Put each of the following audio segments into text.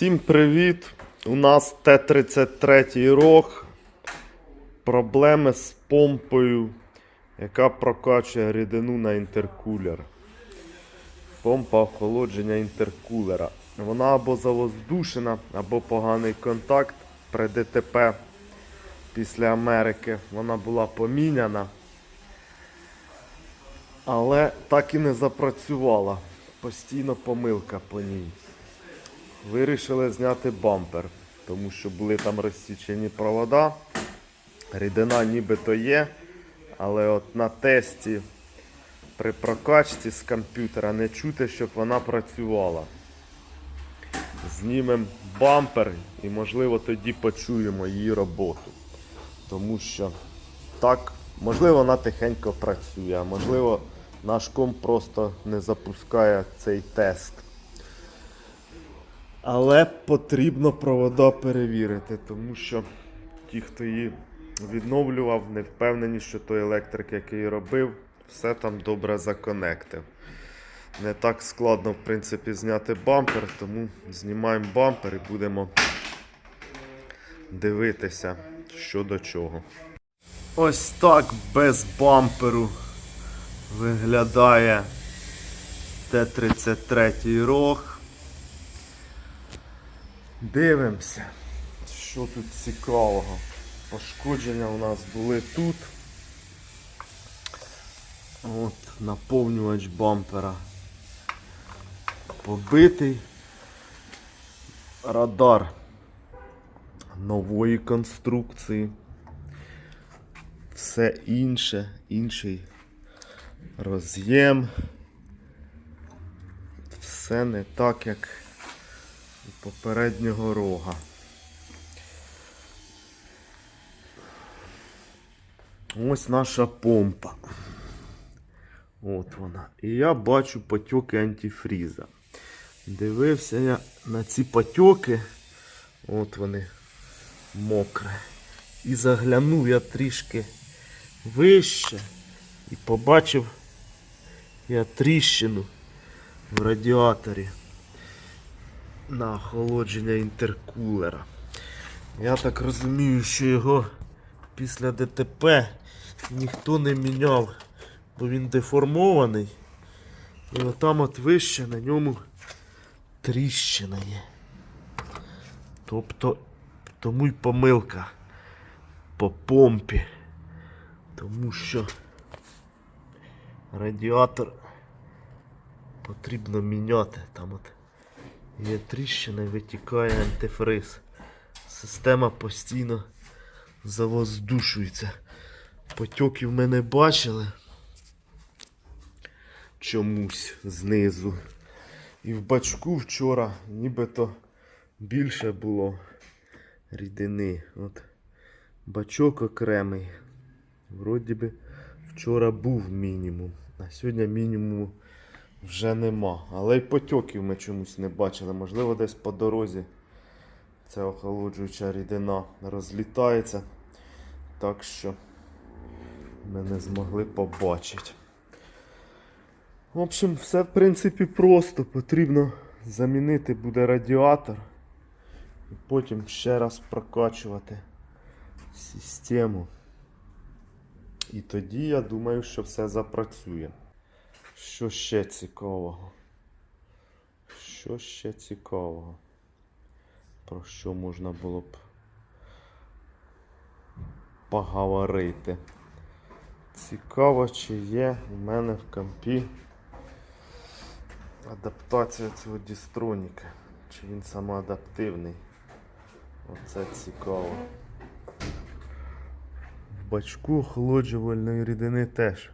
Всім привіт! У нас Т-33 рог. Проблеми з помпою, яка прокачує рідину на інтеркулер. Помпа охолодження інтеркулера. Вона або завоздушена, або поганий контакт при ДТП після Америки. Вона була поміняна. Але так і не запрацювала. Постійно помилка по ній. Вирішили зняти бампер, тому що були там розсічені провода. Рідина нібито є, але от на тесті при прокачці з комп'ютера не чути, щоб вона працювала. Знімемо бампер і, можливо, тоді почуємо її роботу. Тому що так, можливо, вона тихенько працює, а можливо, наш комп просто не запускає цей тест. Але потрібно провода перевірити, тому що ті, хто її відновлював, не впевнені, що той електрик, який робив, все там добре законектив. Не так складно, в принципі, зняти бампер, тому знімаємо бампер і будемо дивитися, що до чого. Ось так без бамперу виглядає Т-33 рог. Дивимося, що тут цікавого. Пошкодження у нас були тут. От, наповнювач бампера. Побитий. Радар нової конструкції. Все інше, інший роз'єм. Все не так, як попереднього рога. Ось наша помпа. От вона. І я бачу потьоки антифріза. Дивився я на ці потьоки. От вони мокрі. І заглянув я трішки вище і побачив я тріщину в радіаторі на охолодження інтеркулера. Я так розумію, що його після ДТП ніхто не міняв, бо він деформований. І отам от вище на ньому тріщина є. Тобто, тому й помилка по помпі. Тому що радіатор потрібно міняти. Там от є тріщина витікає антифриз. Система постійно завоздушується. Потьоків ми не бачили чомусь знизу. І в бачку вчора нібито більше було рідини. От бачок окремий. Вроді би вчора був мінімум, а сьогодні мінімуму вже нема. Але й потьоків ми чомусь не бачили. Можливо, десь по дорозі ця охолоджуюча рідина розлітається. Так що ми не змогли побачити. В общем, все в принципі просто. Потрібно замінити буде радіатор. І потім ще раз прокачувати систему. І тоді я думаю, що все запрацює. Що ще цікавого? Що ще цікавого? Про що можна було б поговорити? Цікаво, чи є у мене в компі адаптація цього дістроніка. Чи він самоадаптивний? Оце цікаво. В бачку охолоджувальної рідини теж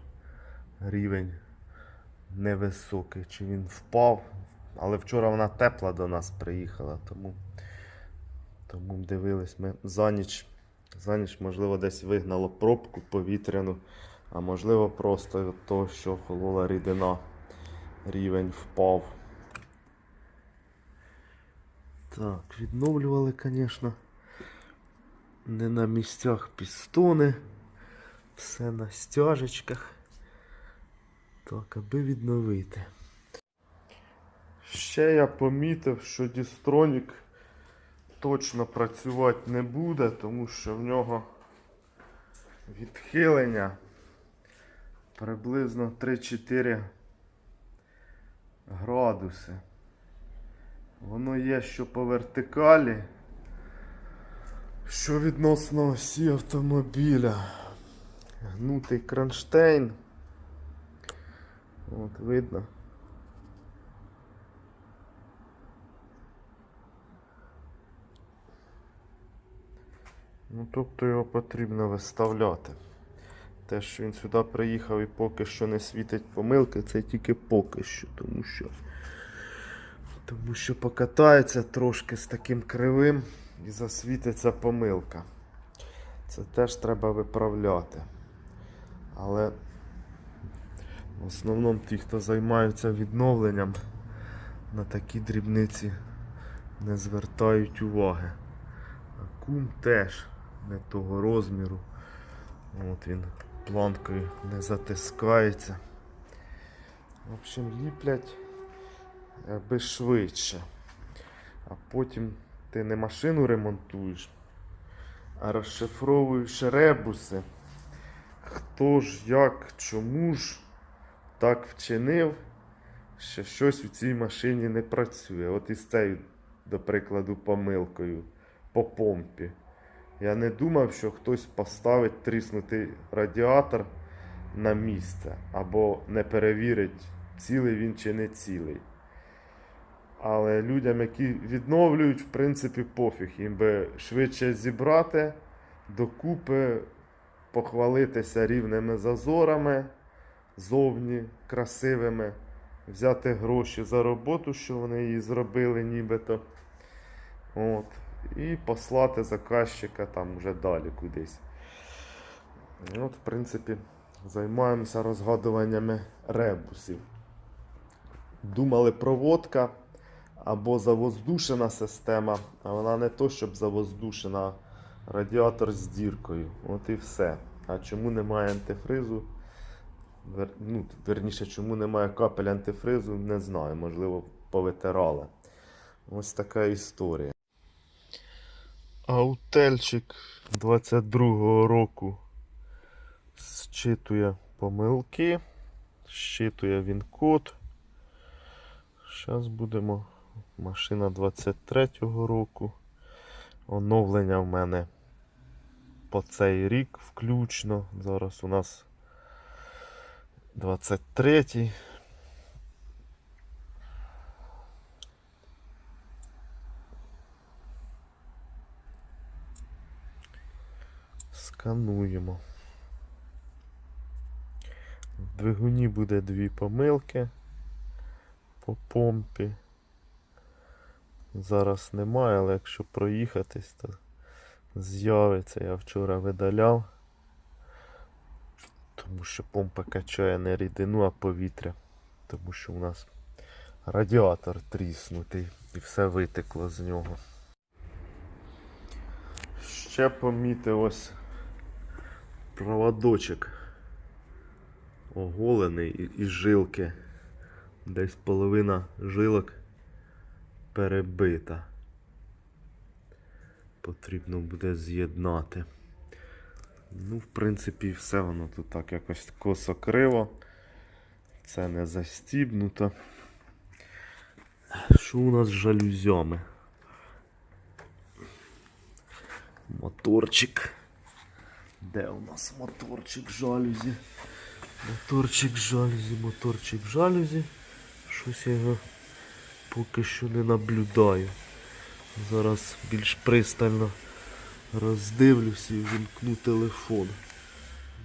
рівень невисокий. Чи він впав? Але вчора вона тепла до нас приїхала, тому, тому дивились ми за ніч. За ніч, можливо, десь вигнало пробку повітряну, а можливо, просто від того, що охолола рідина, рівень впав. Так, відновлювали, звісно, не на місцях пістони, все на стяжечках. Так, аби відновити. Ще я помітив, що Дістронік точно працювати не буде, тому що в нього відхилення приблизно 3-4 градуси. Воно є що по вертикалі, що відносно осі автомобіля. Гнутий кронштейн. От видно. Ну, тобто його потрібно виставляти. Те, що він сюди приїхав і поки що не світить помилки, це тільки поки що, тому що. Тому що покатається трошки з таким кривим і засвітиться помилка. Це теж треба виправляти. Але в основному ті, хто займаються відновленням, на такі дрібниці не звертають уваги. А кум теж не того розміру. От він планкою не затискається. В общем, ліплять аби швидше. А потім ти не машину ремонтуєш, а розшифровуєш ребуси. Хто ж, як, чому ж так вчинив, що щось у цій машині не працює. От із цією, до прикладу, помилкою по помпі. Я не думав, що хтось поставить тріснутий радіатор на місце або не перевірить, цілий він чи не цілий. Але людям, які відновлюють, в принципі, пофіг. Їм би швидше зібрати докупи, похвалитися рівними зазорами, зовні красивими, взяти гроші за роботу, що вони її зробили нібито. От. І послати заказчика там вже далі кудись. От, в принципі, займаємося розгадуваннями ребусів. Думали проводка або завоздушена система, а вона не то, щоб завоздушена, радіатор з діркою. От і все. А чому немає антифризу? Вер... Ну, верніше, чому немає капель антифризу, не знаю. Можливо, повитирали. Ось така історія. Аутельчик 22-го року зчитує помилки, зчитує він код. Зараз будемо. Машина 23-го року. Оновлення в мене по цей рік включно. Зараз у нас 23-й. Скануємо. В двигуні буде дві помилки по помпі. Зараз немає, але якщо проїхатись, то з'явиться. Я вчора видаляв. Тому що помпа качає не рідину, а повітря. Тому що у нас радіатор тріснутий і все витекло з нього. Ще помітив ось проводочок оголений і, і жилки. Десь половина жилок перебита. Потрібно буде з'єднати. Ну, в принципі, все воно тут так якось косо криво. Це не застібнуто. Що у нас з жалюзями? Моторчик. Де у нас моторчик жалюзі? Моторчик жалюзі, моторчик жалюзі. Щось я його поки що не наблюдаю. Зараз більш пристально роздивлюся і вімкну телефон.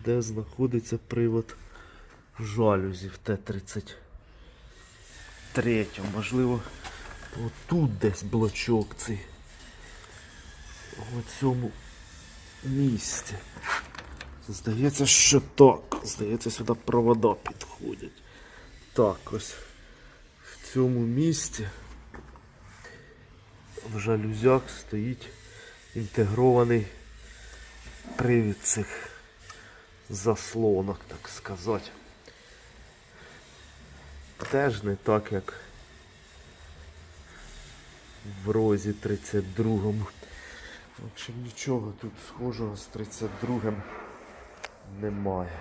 Де знаходиться привод жалюзів Т-33. Можливо, отут десь блочок цей. У цьому місці. Здається, що так. Здається, сюди провода підходять. Так, ось в цьому місці в жалюзях стоїть інтегрований привід цих заслонок, так сказати. Теж не так, як в розі 32-му. В общем, нічого тут схожого з 32-м немає.